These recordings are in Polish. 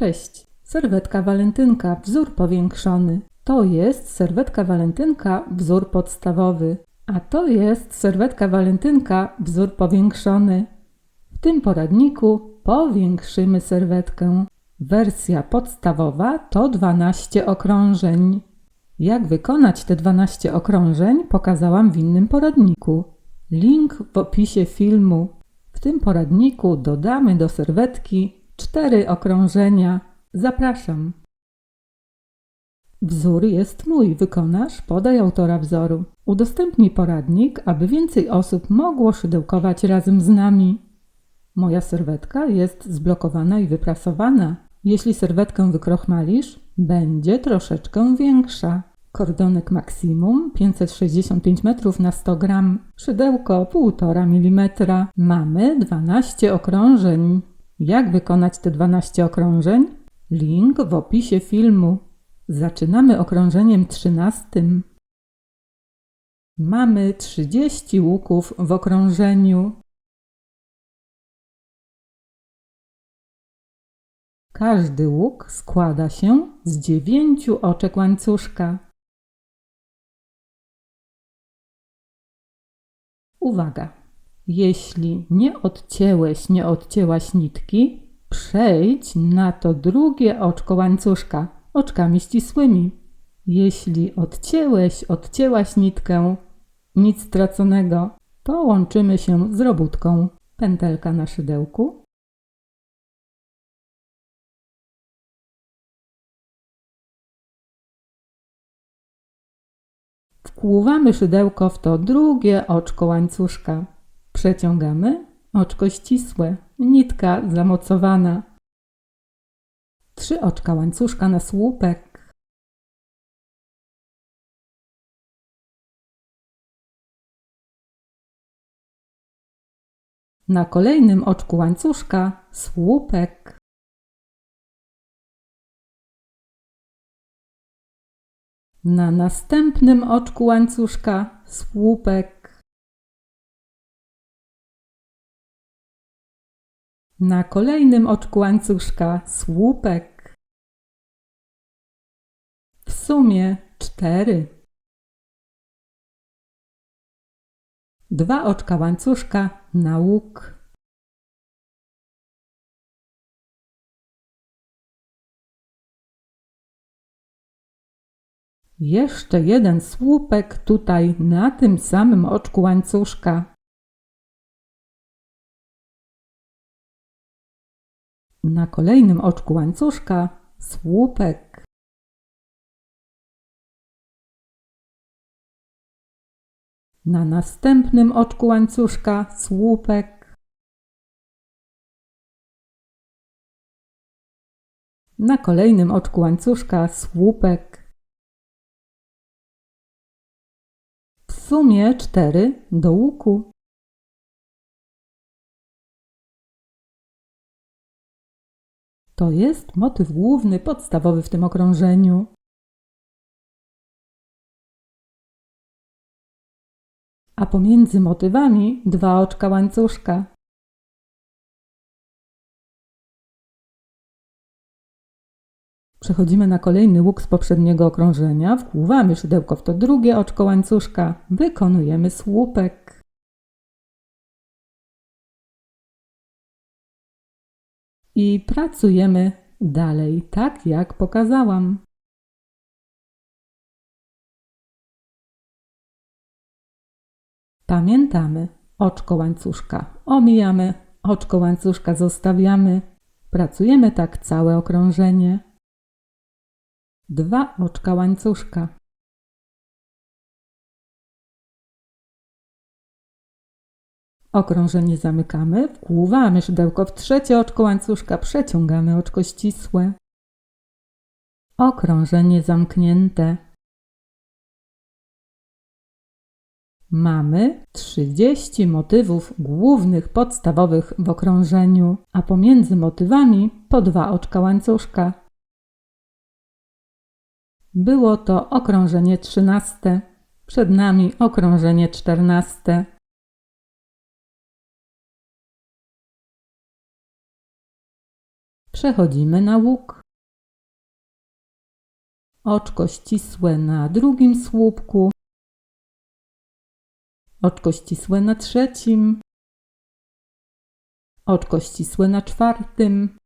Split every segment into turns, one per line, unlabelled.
Cześć. Serwetka walentynka, wzór powiększony. To jest serwetka walentynka, wzór podstawowy. A to jest serwetka walentynka, wzór powiększony. W tym poradniku powiększymy serwetkę. Wersja podstawowa to 12 okrążeń. Jak wykonać te 12 okrążeń pokazałam w innym poradniku. Link w opisie filmu. W tym poradniku dodamy do serwetki 4 okrążenia. Zapraszam. Wzór jest mój, wykonasz? Podaj autora wzoru. Udostępnij poradnik, aby więcej osób mogło szydełkować razem z nami. Moja serwetka jest zblokowana i wyprasowana. Jeśli serwetkę wykrochmalisz, będzie troszeczkę większa. Kordonek maksimum 565 metrów na 100 gram. Szydełko 1,5 mm. Mamy 12 okrążeń. Jak wykonać te 12 okrążeń? Link w opisie filmu. Zaczynamy okrążeniem 13. Mamy 30 łuków w okrążeniu. Każdy łuk składa się z dziewięciu oczek łańcuszka. Uwaga! Jeśli nie odcięłeś, nie odcięłaś nitki, przejdź na to drugie oczko łańcuszka oczkami ścisłymi. Jeśli odcięłeś, odcięłaś nitkę, nic straconego, to łączymy się z robótką. Pętelka na szydełku. Wkłuwamy szydełko w to drugie oczko łańcuszka. Przeciągamy oczko ścisłe, nitka zamocowana. Trzy oczka łańcuszka na słupek. Na kolejnym oczku łańcuszka słupek. Na następnym oczku łańcuszka słupek. Na kolejnym oczku łańcuszka słupek. W sumie cztery. Dwa oczka łańcuszka na łuk. Jeszcze jeden słupek tutaj na tym samym oczku łańcuszka. Na kolejnym oczku łańcuszka słupek. Na następnym oczku łańcuszka słupek. Na kolejnym oczku łańcuszka słupek. W sumie cztery do łuku. To jest motyw główny, podstawowy w tym okrążeniu. A pomiędzy motywami dwa oczka łańcuszka. Przechodzimy na kolejny łuk z poprzedniego okrążenia, wkłuwamy szydełko w to drugie oczko łańcuszka, wykonujemy słupek. I pracujemy dalej, tak jak pokazałam. Pamiętamy, oczko łańcuszka omijamy, oczko łańcuszka zostawiamy. Pracujemy tak całe okrążenie. Dwa oczka łańcuszka. Okrążenie zamykamy, wkłuwamy szydełko w trzecie oczko łańcuszka, przeciągamy oczko ścisłe. Okrążenie zamknięte. Mamy 30 motywów głównych, podstawowych w okrążeniu, a pomiędzy motywami po dwa oczka łańcuszka. Było to okrążenie 13. Przed nami okrążenie 14. Przechodzimy na łuk. Oczko ścisłe na drugim słupku. Oczko ścisłe na trzecim. Oczko ścisłe na czwartym.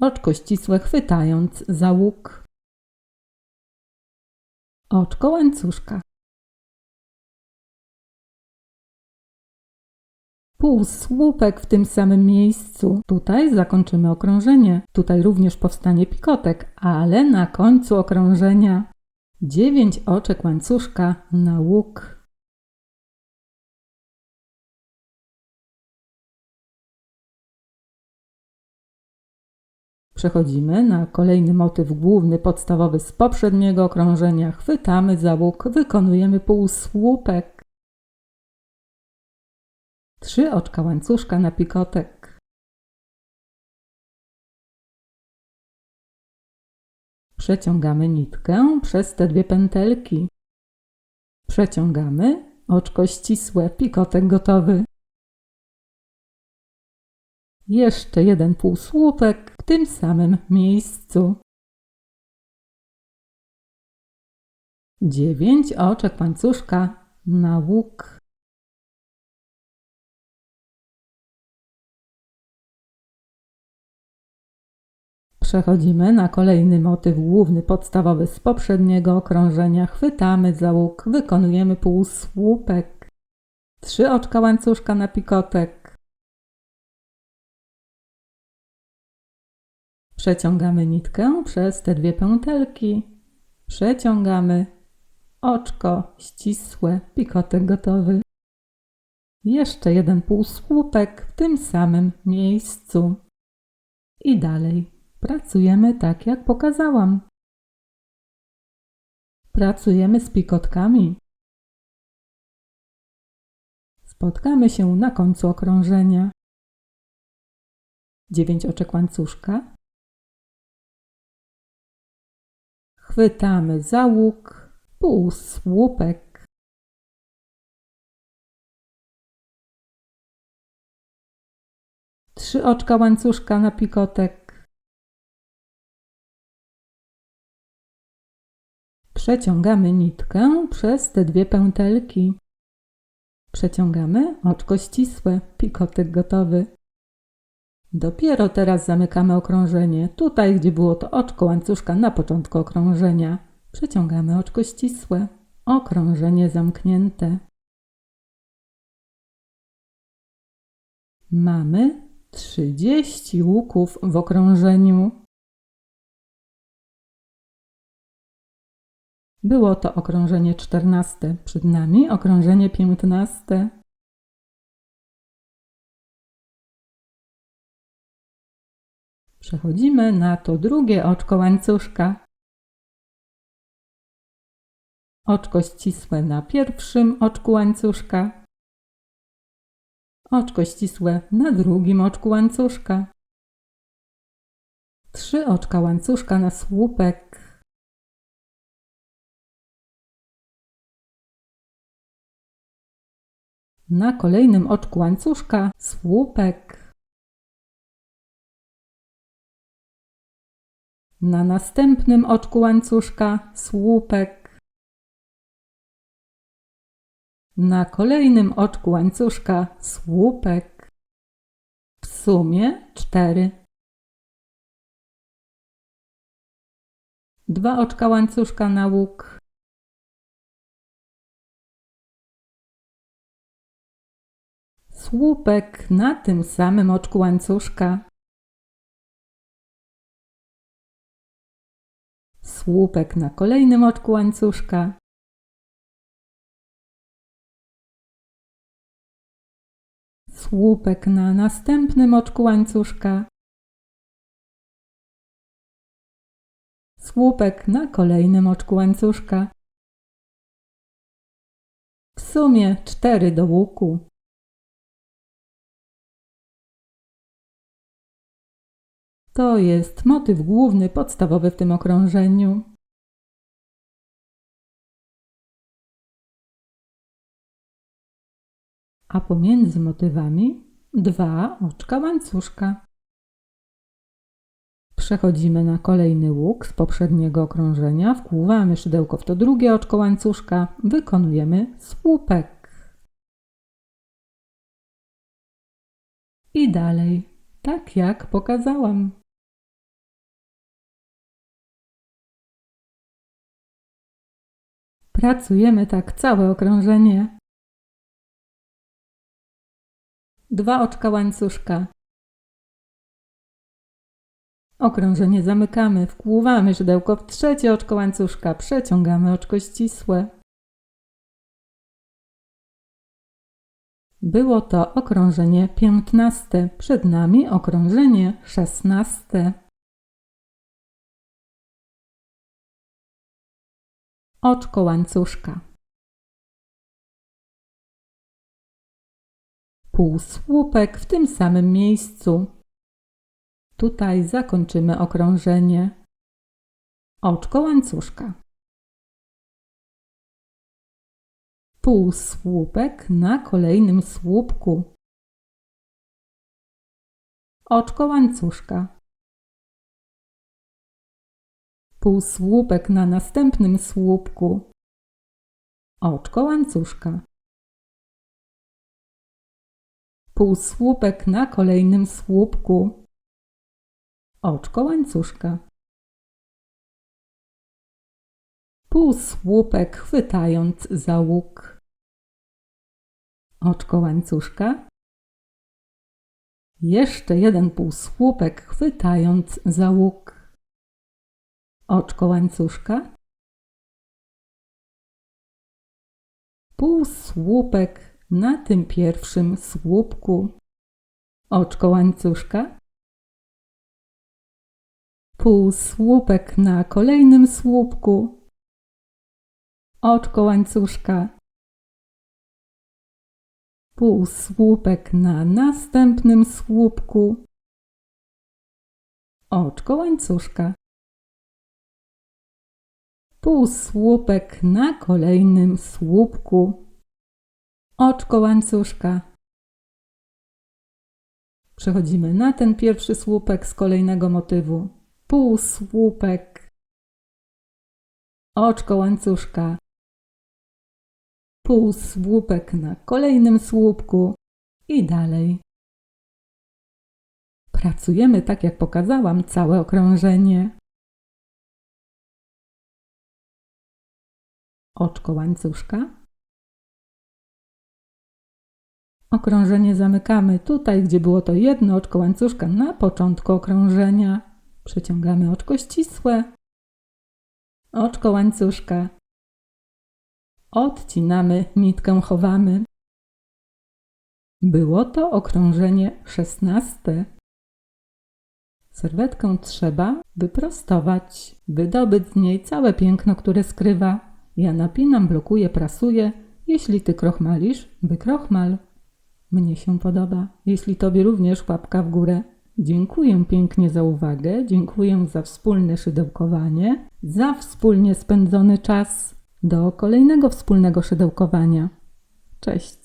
Oczko ścisłe chwytając za łuk. Oczko łańcuszka. Półsłupek w tym samym miejscu. Tutaj zakończymy okrążenie. Tutaj również powstanie pikotek, ale na końcu okrążenia dziewięć oczek łańcuszka na łuk. Przechodzimy na kolejny motyw główny, podstawowy z poprzedniego okrążenia. Chwytamy za łuk, wykonujemy półsłupek. Trzy oczka łańcuszka na pikotek. Przeciągamy nitkę przez te dwie pętelki. Przeciągamy, oczko ścisłe, pikotek gotowy. Jeszcze jeden półsłupek w tym samym miejscu. Dziewięć oczek łańcuszka na łuk. Przechodzimy na kolejny motyw główny, podstawowy z poprzedniego okrążenia. Chwytamy za łuk, wykonujemy półsłupek. Trzy oczka łańcuszka na pikotek. Przeciągamy nitkę przez te dwie pętelki. Przeciągamy oczko ścisłe, pikotek gotowy. Jeszcze jeden półsłupek w tym samym miejscu. I dalej. Pracujemy tak, jak pokazałam. Pracujemy z pikotkami. Spotkamy się na końcu okrążenia. Dziewięć oczek łańcuszka. Chwytamy za łuk, półsłupek. Trzy oczka łańcuszka na pikotek. Przeciągamy nitkę przez te dwie pętelki. Przeciągamy oczko ścisłe, pikotek gotowy. Dopiero teraz zamykamy okrążenie. Tutaj, gdzie było to oczko łańcuszka na początku okrążenia, przeciągamy oczko ścisłe, okrążenie zamknięte. Mamy 30 łuków w okrążeniu. Było to okrążenie czternaste, przed nami okrążenie piętnaste. Przechodzimy na to drugie oczko łańcuszka. Oczko ścisłe na pierwszym oczku łańcuszka. Oczko ścisłe na drugim oczku łańcuszka. Trzy oczka łańcuszka na słupek. Na kolejnym oczku łańcuszka słupek. Na następnym oczku łańcuszka słupek. Na kolejnym oczku łańcuszka słupek. W sumie cztery. Dwa oczka łańcuszka na łuk. Słupek na tym samym oczku łańcuszka. Słupek na kolejnym oczku łańcuszka. Słupek na następnym oczku łańcuszka. Słupek na kolejnym oczku łańcuszka. W sumie cztery do łuku. To jest motyw główny, podstawowy w tym okrążeniu. A pomiędzy motywami dwa oczka łańcuszka. Przechodzimy na kolejny łuk z poprzedniego okrążenia, wkłuwamy szydełko w to drugie oczko łańcuszka, wykonujemy słupek. I dalej, tak jak pokazałam. Pracujemy tak całe okrążenie. Dwa oczka łańcuszka. Okrążenie zamykamy, wkłuwamy szydełko w trzecie oczko łańcuszka, przeciągamy oczko ścisłe. Było to okrążenie piętnaste, przed nami okrążenie szesnaste. Oczko łańcuszka. Półsłupek w tym samym miejscu. Tutaj zakończymy okrążenie. Oczko łańcuszka. Półsłupek na kolejnym słupku. Oczko łańcuszka. Półsłupek na następnym słupku. Oczko łańcuszka. Półsłupek na kolejnym słupku. Oczko łańcuszka. Półsłupek chwytając za łuk. Oczko łańcuszka. Jeszcze jeden półsłupek chwytając za łuk. Oczko łańcuszka. Półsłupek na tym pierwszym słupku. Oczko łańcuszka. Półsłupek na kolejnym słupku. Oczko łańcuszka. Półsłupek na następnym słupku. Oczko łańcuszka. Półsłupek na kolejnym słupku. Oczko łańcuszka. Przechodzimy na ten pierwszy słupek z kolejnego motywu. Półsłupek. Oczko łańcuszka. Półsłupek na kolejnym słupku i dalej. Pracujemy tak jak pokazałam całe okrążenie. Oczko łańcuszka. Okrążenie zamykamy tutaj, gdzie było to jedno oczko łańcuszka na początku okrążenia. Przeciągamy oczko ścisłe. Oczko łańcuszka. Odcinamy nitkę, chowamy. Było to okrążenie szesnaste. Serwetkę trzeba wyprostować, wydobyć z niej całe piękno, które skrywa. Ja napinam, blokuję, prasuję. Jeśli ty krochmalisz, wykrochmal. Mnie się podoba. Jeśli tobie również łapka w górę. Dziękuję pięknie za uwagę, dziękuję za wspólne szydełkowanie, za wspólnie spędzony czas. Do kolejnego wspólnego szydełkowania. Cześć!